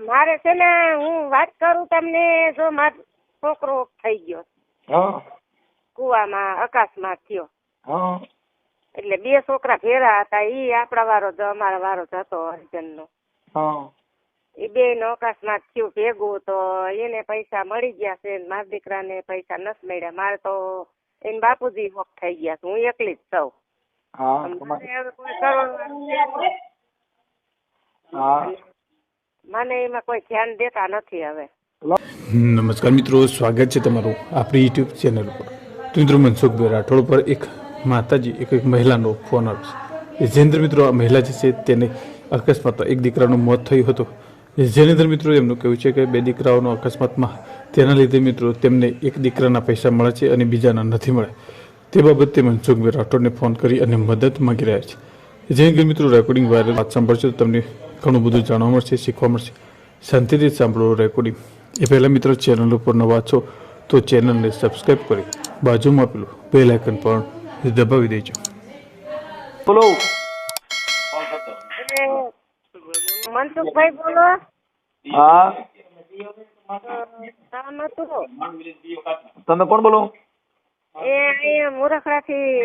મારે છે ને હું વાત કરું તમને જો મારો છોકરો થઈ ગયો. કુવામાં અકસ્માત થયો. એટલે બે છોકરા ભેરા હતા ઈ આપણા વારો જ અમારા વારો જ હતો હરિજન નો એ બે નો અકસ્માત થયું ભેગું તો એને પૈસા મળી ગયા છે મારા દીકરાને પૈસા નથી મળ્યા. મારે તો એને બાપુજી હોક થઈ ગયા હું એકલી જ છું. હા. મને એમાં કોઈ ધ્યાન દેતા નથી હવે. નમસ્કાર મિત્રો, સ્વાગત છે તમારું આપણી યુટ્યુબ ચેનલ પર તો મિત્રો મનસુખભાઈ રાઠોડ પર એક માતાજી, એક એક મહિલાનો ફોન આવે છે. જેન્દ્ર મિત્રો આ મહિલા જે છે તેને અકસ્માતમાં એક દીકરાનું મોત થયું હતું. જેનેન્દ્ર મિત્રો એમનું કહેવું છે કે બે દીકરાઓનો અકસ્માતમાં તેના લીધે મિત્રો તેમને એક દીકરાના પૈસા મળે છે અને બીજાના નથી મળે. તે બાબતે મનસુખભાઈ રાઠોડને ફોન કરી અને મદદ માંગી રહ્યા છે. જેને મિત્રો રેકોર્ડિંગ વાયરલ વાત સાંભળશો તો તમને ઘણું બધું જાણવા મળશે શીખવા મળશે. શાંતિથી સાંભળો રેકોર્ડિંગ. એ પહેલાં મિત્રો ચેનલ ઉપર નવા છો તો ચેનલને સબસ્ક્રાઈબ કરી બાજુમાં પેલું બેલ આઇકન પણ દબાવી દેજો. બોલો. મનસુખભાઈ બોલો. હા. તમે કોણ બોલો? એ મુરખડાથી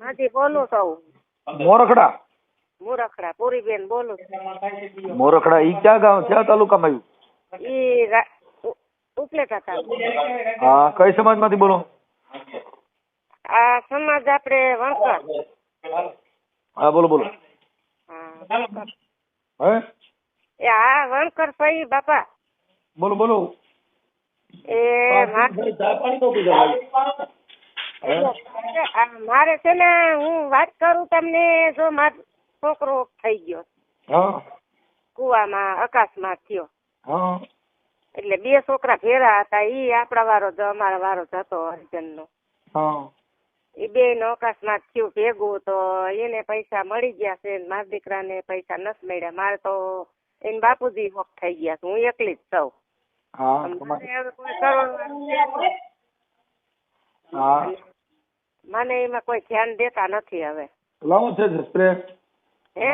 માંથી બોલું છું. મોરખડા? મુરખડા પૂરીબેન બોલું છું. મોરખડા ઈ ક્યાં ગામ ક્યાં તાલુકામાં આવ્યું? ઈ ઉપલેટા તાલુકા. હા કઈ સમાજમાંથી બોલો? આ સમાજ આપણે વણકર. હા બોલો બોલો. હે એ હા વણકર ભાઈ બાપા. બોલો બોલો. એ મારે છે ને હું વાત કરું તમને જો મારો છોકરો થઈ ગયો. હા. કુવામાં અકસ્માત થયો. હા. એટલે બે છોકરા ભેરા હતા ઈ આપડા વારો જ અમારા વારો જ હતો હરિજનનો. હા. એ બે નો અકસ્માત થયું ભેગું તો એને પૈસા મળી ગયા છે ને મારા દીકરાને પૈસા નથી મળ્યા. મારે તો એને બાપુજી હોક થઈ ગયા છે હું એકલી જ. હા મને એમાં કોઈ ધ્યાન દેતા નથી હવે. લાવો છે સ્પ્રે હે?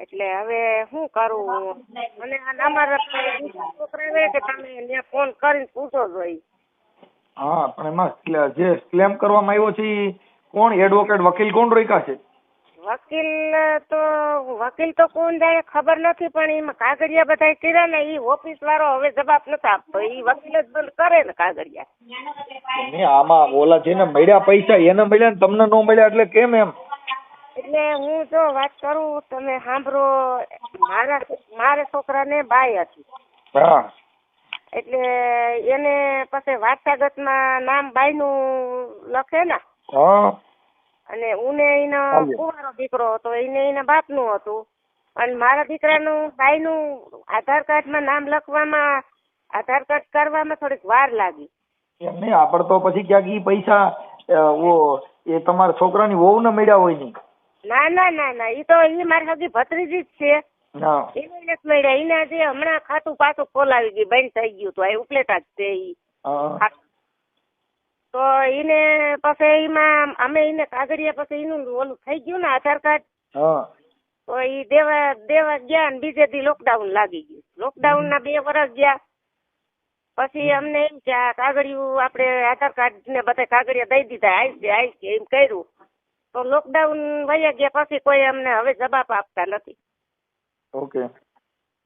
એટલે હવે શું કરું? અને અમારા છોકરા કે તમે ત્યાં ફોન કરીને પૂછો જોઈ હા પણ એમાં જે ક્લેમ કરવામાં આવ્યો છે કોણ? એડવોકેટ વકીલ કોણ રોક્યા છે? વકીલ તો વકીલ તો કોણ જાય ખબર નથી પણ એમાં કાગળિયા બધા કર્યા ને એ ઓફિસ વાળો હવે જવાબ નથી આપતો. ઈ વકીલ જ બંધ કરે ને કાગળિયા. આમાં ઓલા જેને મળ્યા પૈસા એને મળ્યા ને તમને ન મળ્યા એટલે કેમ એમ? એટલે હું જો વાત કરું તમે સાંભળો મારા મારા છોકરાને બાઈ હતી. હા. એટલે એને પછી વારસાગતમાં નામ બાઈનું લખે ને. અને ઉને એનો કુવારો દીકરો હતો એને એના બાપનું હતું. અને મારા દીકરાનું બાઈનું આધાર કાર્ડમાં નામ લખવામાં આધાર કાર્ડ કરવામાં થોડીક વાર લાગી. એમ નહીં આપણે તો પછી ક્યાંક પૈસા એ તમારા છોકરાની વહુ ને મળ્યા હોય નહીં. ના ના ના ના ઈ તો ઈ મારી હગી ભત્રીજી જ છે. એને નથી મળ્યા એના જે હમણાં ખાતું પાછું ખોલાવી ગયું બંધ થઈ ગયું તો એ ઉપલેટા જ છે ઈ. તો એને પછી એમાં અમે એને કાગળિયા પછી એનું ઓલું થઈ ગયું ને આધાર કાર્ડ. તો ઈ દેવા દેવા ગયા ને બીજે દી લોકડાઉન લાગી ગયું. લોકડાઉન ના બે વર્ષ ગયા. પછી અમને એમ કે આ કાગળિયું આપણે આધાર કાર્ડ ને બધા કાગળિયા દઈ દીધા આઈ છે આઈ એમ કર્યું. તો લોકડાઉન વયા ગયા પછી કોઈ અમને હવે જવાબ આપતા નથી. ઓકે.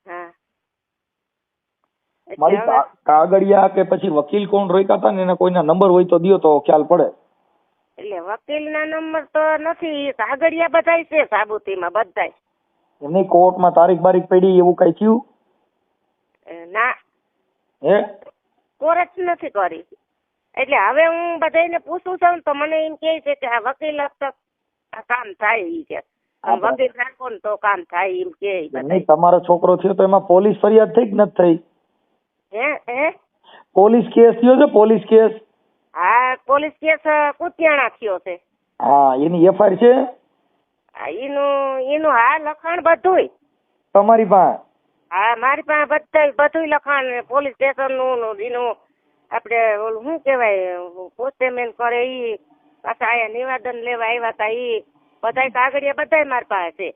હા. મારી કાગળિયા કે પછી વકીલ કોણ રોક્યા હતા ને એના કોઈના નંબર હોય તો દિયો તો ખ્યાલ પડે. એટલે વકીલના નંબર તો નથી કાગળિયા બધાય છે સાબુતીમાં બધાય. એમની કોર્ટમાં તારીખ બારીખ પડી એવું કઈ થયું? ના. હે? કોર્ટ નથી કરી. એટલે હવે હું બધાને પૂછું છું તો મને એમ કહે છે કે આ વકીલ હસ્તક આ કામ થાય ઈ કે. આમ રાખો ને તો કામ થાય એમ કે નહીં તમારો છોકરો થયો તો એમાં પોલીસ ફરિયાદ થઈ કે નથી થઈ? હે હે? પોલીસ કેસ થયો છે પોલીસ કેસ? હા પોલીસ કેસ કુતિયાણા થયો છે. હા એની એફઆઈઆર છે? એનું એનું હા લખાણ બધુંય. તમારી પાસે? હા મારી પાસે બધા બધું લખાણ પોલીસ સ્ટેશનનું એનું આપણે ઓલું શું કહેવાય પોસ્ટમેન કરે ઈ. પાછા આયા નિવેદન લેવા આવ્યા હતા ઈ. બધા કાગળિયા બધા મારી પાસે.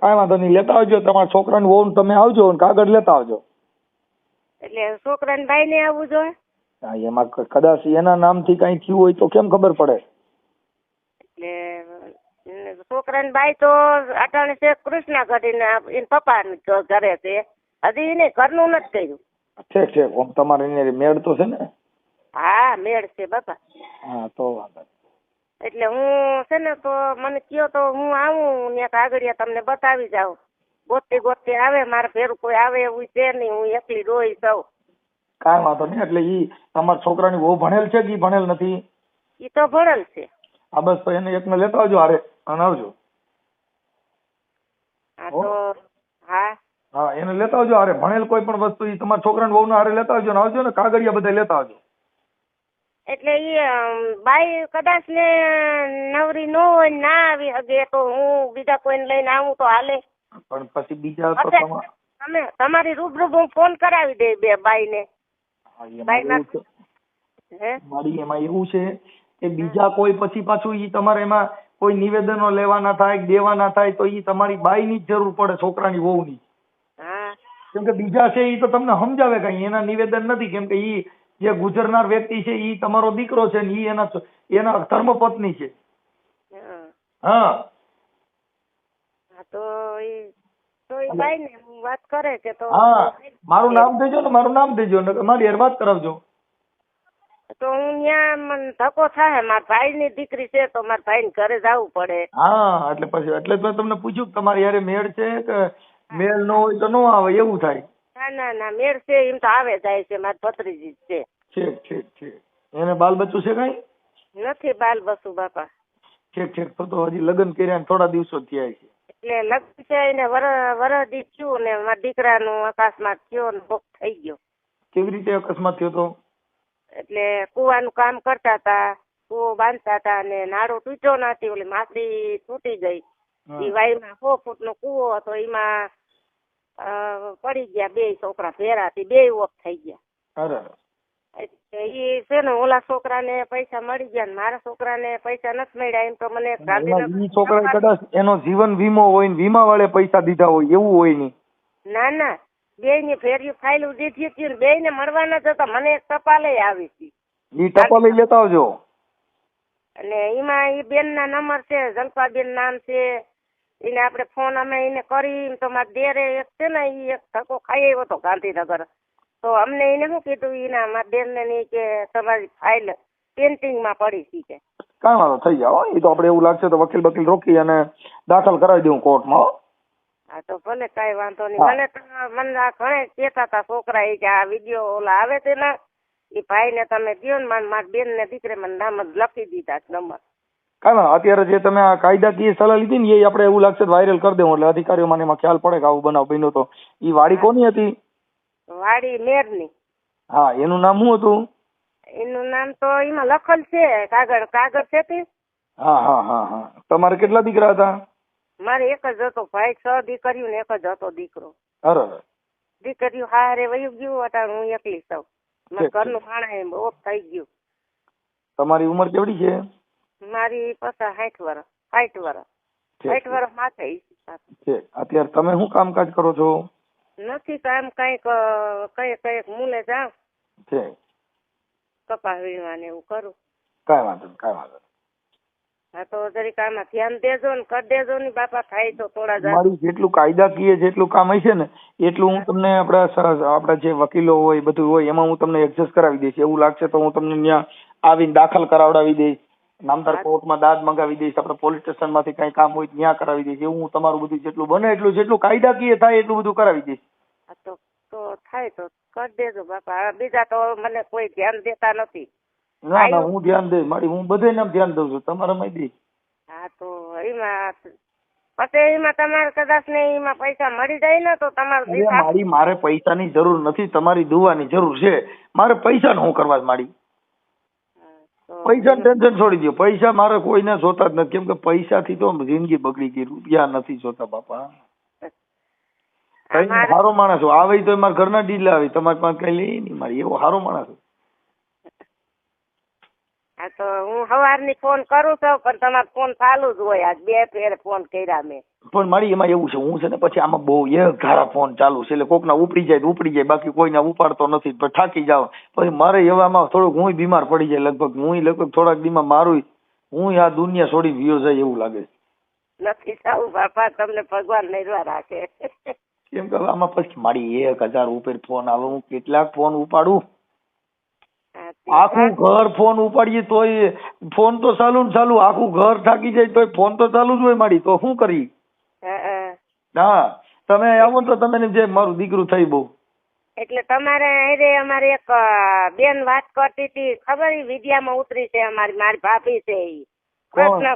કાંઈ વાંધો નહીં લેતા આવજો. તમારા છોકરાને વહુ તમે આવજો અને કાગળ લેતા આવજો. એટલે છોકરાને ભાઈ ને આવવું જોઈએ? હા એમાં કદાચ એના નામથી કઈ થયું હોય તો કેમ ખબર પડે? એટલે છોકરાની બાઈ તો અટાણે છે કૃષ્ણા ઘડીને એના પપ્પા ઘરે છે. હજી એને ઘરનું નથી કર્યું. ઠીક ઠીક. તમારે એને મેળ તો છે ને. હા મેળ છે બાપા. હા તો વાંધો એટલે હું છે ને તો મને કયો તો હું આવું ત્યાં કાગળિયા તમને બતાવી જાઉં. ગોતતી ગોતતી આવે મારે ફેરું કોઈ આવે એવું છે નહીં હું એકલી રોઈ સૌ. કાંઈ વાંધો નહીં એટલે ઈ તમારા છોકરાની બહુ ભણેલ છે કે ભણેલ નથી? ઈ તો ભણેલ છે. આ બસ તો એને એકને લેતા આવજો હારે અને આવજો. હા તો હા. હા એને લેતા આવજો હારે ભણેલ કોઈ પણ વસ્તુ ઈ તમારા છોકરાની વહુને હારે લેતા આવજો ને આવજો ને કાગળિયા બધા લેતા આવજો. એટલે અમ, બાઈ કદાચ ને નવરી ન હોય ને ના આવી હગે તો હું બીજા કોઈને લઈને આવું તો હાલે. પણ પછી બીજા તો તમા- તમે તમારી રૂબરૂ હું ફોન કરાવી દે બે બાઈ ને હા, એમાં બાઈ એવું છે. હે? મારી એમાં એવું છે કે બીજા કોઈ પછી પાછું ઈ તમારે એમાં કોઈ નિવેદનો લેવાના થાય કે દેવાના થાય તો ઈ તમારી બાઈની જ જરૂર પડે છોકરાની વહુની. હા. કેમ કે બીજા છે ઈ તો તમને સમજાવે કઈ એના નિવેદન નથી. કેમ કે ઈ જે ગુજરનાર વ્યક્તિ છે ઈ તમારો દીકરો છે ને ઈ એના એના ધર્મપત્ની છે. હા. તો ઈ તો ઈ બાઈ ને વાત કરે કે તો હા. મારું નામ દેજો ને મારું નામ દેજો ને મારી યાર વાત કરાવજો. તો હું ત્યાં મને ધક્કો થાય મારા ભાઈ ની દીકરી છે તો મારા ભાઈ ઘરે જવું પડે. હા એટલે પછી એટલે જ મેં તમને પૂછ્યું કે તમારી યારે મેળ છે કે મેળ ન હોય તો ન આવે એવું થાય. ના ના ના મેળ છે એમ તો આવે જાય છે મારી ભત્રીજી જ છે. ઠીક ઠીક ઠીક. એને બાલ બચ્ચું છે કઈ? નથી બાલ બસુ બાપા. ઠીક ઠીક તો તો હજી લગ્ન કર્યા ને થોડા દિવસો થયા છે. એટલે લગ્ન છે ને વર વરદી થયું ને મારા દીકરાનું અકસ્માત થયો ને ભોગ થઈ ગયો. કેવી રીતે અકસ્માત થયો તો? એટલે કુવાનું કામ કરતા હતા કુવો બાંધતા હતા અને નાળો તૂટ્યો નથી ઓલી માસી તૂટી ગઈ. એ વાયમાં સો ફૂટ નો કુવો હતો એમાં પડી ગયા બે છોકરા ભેરાથી બે ઓફ થઈ ગયા. એ છે ને ઓલા છોકરાને પૈસા મળી ગયા ને મારા છોકરાને પૈસા નથી મળ્યા એમ તો મને ઈ કદાચ એનો જીવન વીમો હોય ને વીમા વાળે પૈસા દીધા હોય એવું હોય નઈ ના ના. બે ની ફેરી ફાઇલ દીધી હતી ને બે ને મળવાના જતા મને એક ટપાલે આવી હતી. ઈ ટપાલે લેતા આવજો. અને એમાં એ બેન ના નંબર છે જલપાબેન નામ છે એને આપણે ફોન અમે એને કરી તો મારા દેરે એક છે ને એ એક ધક્કો ખાઈ આવ્યો હતો ગાંધીનગર. તો અમને એને શું કીધું? એના મારા બેનને ને કે તમારી ફાઇલ પેન્ટિંગમાં પડી છે કે. કાંઈ વાંધો થઈ જાવ એ તો આપણે એવું લાગશે તો વકીલ બકીલ રોકી અને દાખલ કરાવી દઉં કોર્ટમાં હા. તો ભલે કાંઈ વાંધો નહીં. મને તો મને આ ઘણે કહેતા હતા છોકરા એ કે આ વીડિયો ઓલા આવે છે ને એ ભાઈને તમે દો ને મારા બેન ને દીકરે મને નામ જ લખી દીધા નંબર. વાંધો અત્યારે જે તમે આ કાયદાકીય સલાહ લીધી ને એ આપણે એવું લાગશે વાયરલ કરી દેવું એટલે અધિકારીઓ મને એમાં ખ્યાલ પડે કે આવું બનાવ બન્યો તો. એ વાડી કોની હતી? વાડી મેરની. હા એનું નામ શું હતું? એનું નામ તો એમાં લખલ છે કાગળ કાગળ છે તે. હા હા હા હા. તમારે કેટલા દીકરા હતા? મારે એક જ હતો ભાઈ છ દીકરીઓ ને એક જ હતો દીકરો. અરે. દીકરીઓ હારે વયું ગયું અટાણ હું એકલી સૌ મારા ઘરનું માણા ઓફ થઈ ગયું. તમારી ઉંમર કેવડી છે? મારી પચાસ સાઠ વર્ષ સાઠ વર્ષ સાઠ વર્ષ માથે છે. અત્યારે તમે શું કામકાજ કરો છો? નથી કામ કંઈક કંઈક કંઈક મૂલે જાઉં. છે કપા વીણવાને એવું કરું. કાંઈ વાંધો નહીં કાંઈ વાંધો હા તો જરીક આમાં ધ્યાન દેજો ને કર દેજો ને બાપા થાય તો થોડા જા મારી જેટલું કાયદાકીય જેટલું કામ હશે ને એટલું હું તમને આપણા આપણા જે વકીલો હોય બધું હોય એમાં હું તમને એડજસ્ટ કરાવી દઈશ. એવું લાગશે તો હું તમને ત્યાં આવીને દાખલ કરાવડાવી દઈશ. નામદાર કોર્ટમાં દાદ મંગાવી દઈશ આપણે પોલીસ સ્ટેશનમાંથી કઈ કામ હોય ત્યાં કરાવી દઈશ એવું હું તમારું બધું જેટલું બને એટલું જેટલું કાયદાકીય થાય એટલું બધું કરાવી દઈશ. તો તો થાય તો કરી દેજો બાપા. બીજા તો મને કોઈ ધ્યાન દેતા નથી. ના ના હું ધ્યાન દઈશ મારી હું બધાને ધ્યાન દઉં છું. તમારામાં દઈશ હા તો એમાં પછી એમાં તમારે કદાચ ને એમાં પૈસા મળી જાય ને તો તમારું મારી મારે પૈસાની જરૂર નથી તમારી દુવાની જરૂર છે. મારે પૈસા હું કરવા જ પૈસા ટેન્શન છોડી દો પૈસા મારે કોઈને જોતા જ નથી. કેમ કે પૈસા થી તો જિંદગી બગડી ગઈ રૂપિયા નથી જોતા બાપા? સારો માણસ આવે તો મારા ઘરના ડીલ આવે. તમારી પાસે કઈ લઈ નહીં મારી. એવો સારો માણસ છું હા તો હું સવારની ફોન કરું છું પણ તમારો ફોન ચાલુ જ હોય. આજ બે ફેર ફોન કર્યા મેં. પણ મારી એમાં એવું છે હું છે ને પછી આમાં બહુ એ ઘારા ફોન ચાલુ છે એટલે કોકના ઉપડી જાય તો ઉપડી જાય બાકી કોઈને ઉપાડતો નથી પણ થાકી જાવ. પછી મારે એવામાં થોડુંક હું બીમાર પડી જાય લગભગ હું લગભગ થોડાક દીમાં મારું હું આ દુનિયા છોડી વિયો જાય એવું લાગે છે. નથી સાવું બાપા તમને ભગવાન નૈરવા રાખે. કેમ કે આમાં પછી મારી એક હજાર ઉપર ફોન આવે હું કેટલાક ફોન ઉપાડું આખું ઘર ફોન ઉપાડીએ તોય ફોન તો ચાલુ ને ચાલુ આખું ઘર થાકી જાય તોય ફોન તો ચાલુ જ હોય મારી તો શું કરી? હા, તમે આવો તો તમે જે મારું દીકરું થઈ બહુ. એટલે તમારે અરે અમારે એક બેન વાત કરતી હતી ખબર ઈ વિદ્યામાં ઉતરી છે અમારી મારી ભાભી છે એ? કૃષ્ણ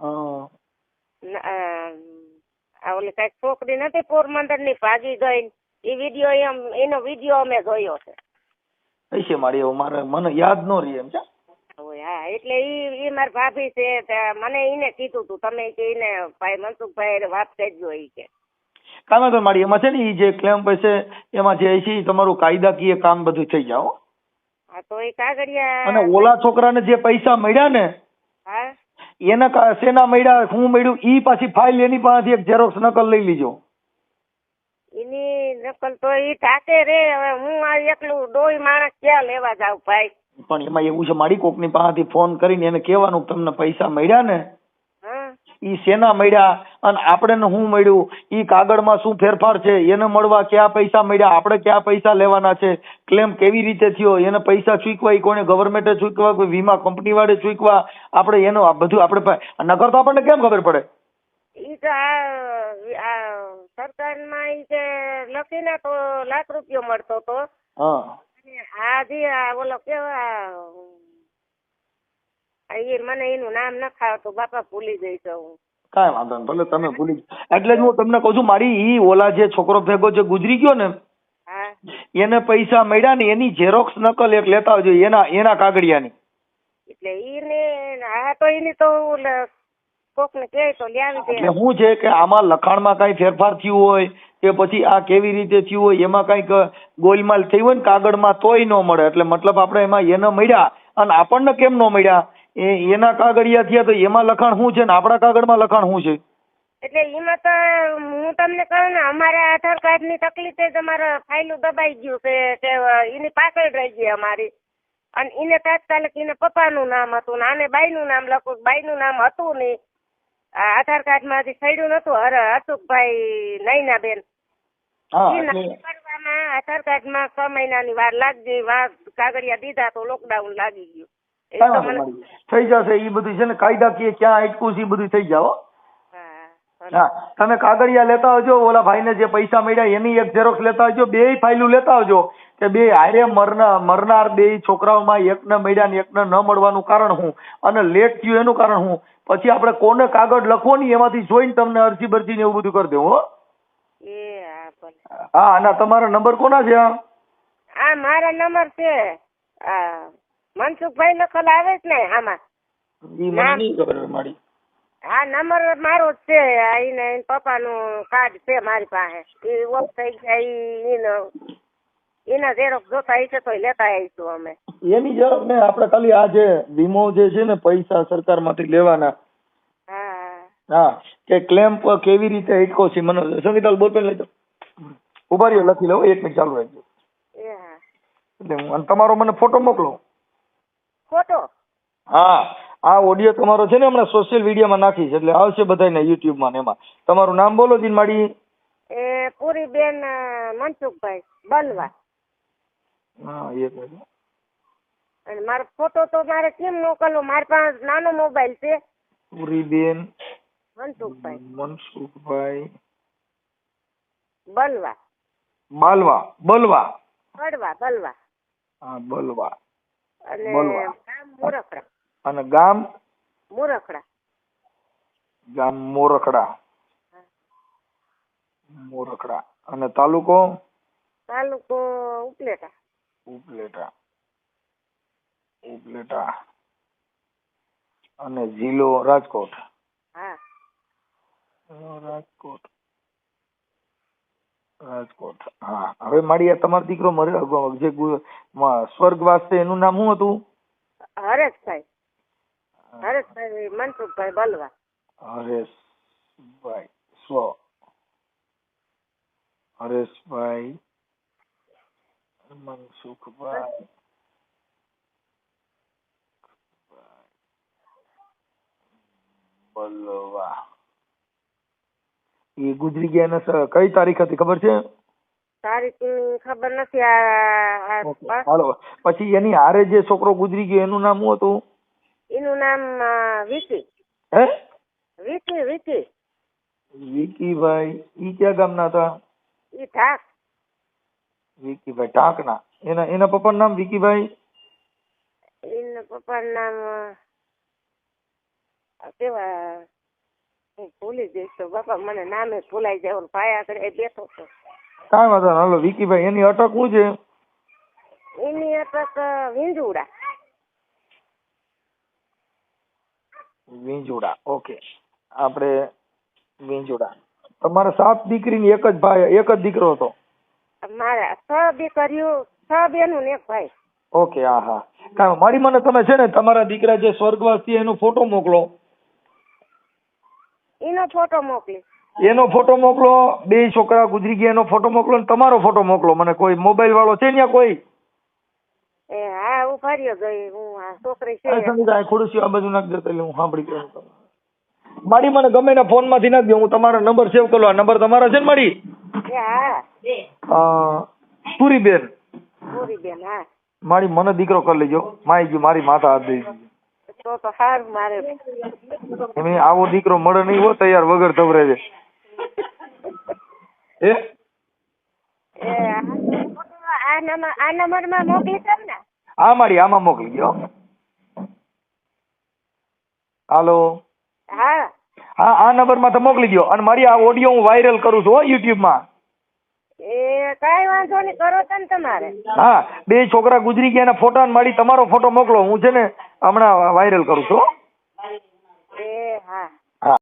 અ, આ ઓલી કંઈક છોકરી નથી પોરબંદરની ભાગી ગઈ એ વીડિયો એમ એનો વીડિયો અમે જોયો છે. હશે મારી એવું? મારે મને યાદ ન રહી એમ છે. હા એટલે ઈ ઈ મારી ભાભી છે મને ઈને કીધું તું તમે કે ઈને ભાઈ મનસુખભાઈ વાત કરજો ઈ કે. કામ તો મારી એમાં છે ને ઈ જે ક્લેમ પૈસે એમાં જે છે તમારું કાયદાકીય કામ બધું થઈ જાવ હા. તો એ કાગળિયા અને ઓલા છોકરાને જે પૈસા મળ્યા ને હા? એના કા- શેના મળ્યા હું મળ્યું ઈ પાછી ફાઇલ એની પાસેથી એક ઝેરોક્સ નકલ લઈ લીજો. એની નકલ તો ઈ થાકે રે. હવે હું આ એકલું ડોઈ માણસ ક્યાં લેવા જાવ ભાઈ? પણ એમાં એવું છે મારી કોકની પાસેથી ફોન કરીને એને કહેવાનું કે તમને પૈસા મળ્યા ને? ઈ સેના મળ્યા? અને આપણે શું મળ્યું? ઈ કાગળમાં શું ફેરફાર છે? એને મળવા કયા પૈસા મળ્યા? આપણે કયા પૈસા લેવાના છે? ક્લેમ કેવી રીતે થયો? એને પૈસા ચૂકવા? ઈ કોને ગવર્મેન્ટે ચૂકવા? કોઈ વીમા કંપની વાળે ચૂકવા? આપણે એનું આ બધું આપણે નગર તો આપણને કેમ ખબર પડે? ઈ તો આ સરકારમાં ઈ કે લખીને તો લાખ રૂપિયો મળતો હતો હા. અને આ આ ઓલો કેવા એ મને એનું નામ ન ખાવતું બાપા ભૂલી ગઈ છું હું. કાંઈ વાંધો નહીં ભલે તમે ભૂલી એટલે જ હું તમને કહું છું મારી ઈ ઓલા જે છોકરો ભેગો જે ગુજરી ગયો ને હા. એને પૈસા મળ્યા ને એની ઝેરોક્સ નકલ એક લેતા આવજો એના એના કાગડિયાની એટલે ઈને હા તો એની તો કોક ને કહે તો લાવી દે. એટલે શું છે કે આમાં લખાણમાં કાંઈ ફેરફાર થયું હોય કે પછી આ કેવી રીતે થયું હોય એમાં કાંઈક ગોલમાલ થઈ હોય ને કાગળમાં તોય ન મળે. એટલે મતલબ આપણે એમાં એને મળ્યા. અને આપણને કેમ ન મળ્યા? એ એના કાગળિયા થયા તો એમાં લખાણ શું છે ને આપણા કાગળમાં લખાણ શું છે? એટલે એમાં તો હું તમને કહું ને અમારે આધાર કાર્ડની તકલીફ જ અમારે ફાઇલું દબાઈ ગયું કે એની પાછળ રહી ગઈ અમારી. અને એને તાત્કાલિક એને પપ્પાનું નામ હતું ને આને બાઈનું નામ લખું બાઈનું નામ હતું નહીં. આધાર કાર્ડમાંથી થયું નતું. અરે અશોકભાઈ નૈના બેન કરવામાં આધાર કાર્ડમાં છ મહિનાની વાર લાગી. વાર કાગળિયા દીધા તો લોકડાઉન લાગી ગયું. થઈ જશે. એ બધું છે ને કાયદાકીય ક્યાં અટકું છે એ બધું થઈ જાવ હા તમે કાગળિયા લેતા આવજો ઓલા ભાઈને જે પૈસા મળ્યા એની એક ઝેરોક્ષ લેતા આવજો બે ફાઇલું લેતા આવજો કે બે હારે મરનાર મરનાર બે છોકરાઓમાં એકને મળ્યા ને એકને ન મળવાનું કારણ હું અને લેટ થયું એનું કારણ હું. પછી આપણે કોને કાગળ લખવો નહીં એમાંથી જોઈને તમને અરજી બરજી ને એવું બધું કરી દેવું હો. હા અને તમારો નંબર કોના છે આ? મારા નંબર છે મનસુખભાઈ લખલ આવે જ ને આમાં. ઈ મને નહીં ખબર મારી. આ નંબર મારો જ છે. એને એન પપ્પાનું કાર્ડ છે મારી પાસે. એ ઓફ થઈ ગયા એનો એના ઝેરોક્ષ જોતા હશે તો લેતા આવીશું અમે. એની ઝેરોક્સ ને આપણે ખાલી આ જે વીમો જે છે ને પૈસા સરકારમાંથી લેવાના. હા. હા કે ક્લેમ કેવી રીતે હિટકો છે મને સંગીતાલ બોલપેન લઈ જાઓ ઊભા રહ્યો લખી લઉં એક મિનિટ ચાલુ રાખજો. એટલે હું અને તમારો મને ફોટો મોકલો. ફોટો? હા. આ ઓડિયો તમારો છે ને હમણાં સોશિયલ મીડિયામાં નાખીશ એટલે આવશે બધાને યુટ્યુબમાં ને એમાં. તમારું નામ બોલો જીન માડી એ પૂરી બેન મનસુખભાઈ બલવા હા એક મિનિટ. અને મારો ફોટો તો મારે કેમ મોકલવો મારી પાસે નાનો મોબાઈલ છે. પુરીબેન મનસુખભાઈ. મનસુખભાઈ. બલવા બાલવા બલવા. બળવા બલવા. હા બલવા. અને. ગામ મુરખડા અને ગામ? મોરખડા. ગામ મોરખડા. મોરખડા. અને તાલુકો? તાલુકો ઉપલેટા. ઉપલેટા. ઉપલેટા. અને જિલ્લો રાજકોટ. હા. રાજકોટ. રાજકોટ. હા. હવે મારી આ તમારો દીકરો મર્યો જે સ્વર્ગવાસ છે એનું નામ શું હતું? હરેશભાઈ. હરેશભાઈ મનસુખભાઈ બોલવા. હરેશભાઈ સ્વ. હરેશભાઈ મનસુખભાઈ. બલવા. એ ગુજરી ગયા એને કઈ તારીખ હતી ખબર છે? તારીખ ખબર નથી હાલો. પછી એની હારે જે છોકરો ગુજરી ગયો એનું નામ શું હતું? એનું નામ વિકી. હે? વિકી વિકી. વિકીભાઈ ઈ ક્યાં ગામના હતા? ઈ ઢાક. વિકીભાઈ ઠાકના એના એના પપ્પાનું નામ વિકીભાઈ એના પપ્પાનું નામ કેવા હું ભૂલી જઈશ તો બાપા મને નામે ભૂલાઈ જાય ભાઈ આગળ એ બેઠો છો કાંઈ વાંધો હાલો વિકીભાઈ એની અટક શું છે? એની અટક વિંજુડા વિંજોડા. ઓકે આપણે વિંજોડા. તમારે સાત દીકરીની એક જ ભાઈ એક જ દીકરો હતો? મારા છ દીકરીઓ છ બેનું ને એક ભાઈ. ઓકે હા હા કાંઈ મારી મને તમે છે ને તમારા દીકરા જે સ્વર્ગવાસ છે એનો ફોટો મોકલો. એનો ફોટો મોકલી. એનો ફોટો મોકલો બે છોકરા ગુજરી ગયા એનો ફોટો મોકલો ને તમારો ફોટો મોકલો. મને કોઈ મોબાઈલ વાળો છે ત્યાં કોઈ? એ હા ઊભા રહ્યો ગઈ હું આ છોકરી છે. આ સંગીતા આ ખુરશીઓ આ દેતા એટલે હું સાંભળી ગયો માડી મને ગમે એના ફોનમાંથી નાખ દે હું તમારો નંબર સેવ કરો આ નંબર તમારો છે ને માડી? હા. પૂરી બેન હા. મારી મને દીકરો કરી લેજો. માઈ ગયું મારી માતા હાથ દઈ તો તો સારું મારે. એમ આવો દીકરો મળે નહીં હો તૈયાર વગર ધવરે છે. એ એ આ નંબર આ નંબરમાં મોકલી દઉં ને. આ મારી આમાં મોકલી દો. હાલો. હા. હા આ નંબરમાં તો મોકલી દો. અને મારી આ ઓડિયો હું વાયરલ કરું છું હો યુટ્યુબમાં. એ કાંઈ વાંધો નહીં કરો તને તમારે. હા બે છોકરા ગુજરી ગયા એના ફોટા ને મારી તમારો ફોટો મોકલો. હું છે ને હમણાં વાયરલ કરું છું હો.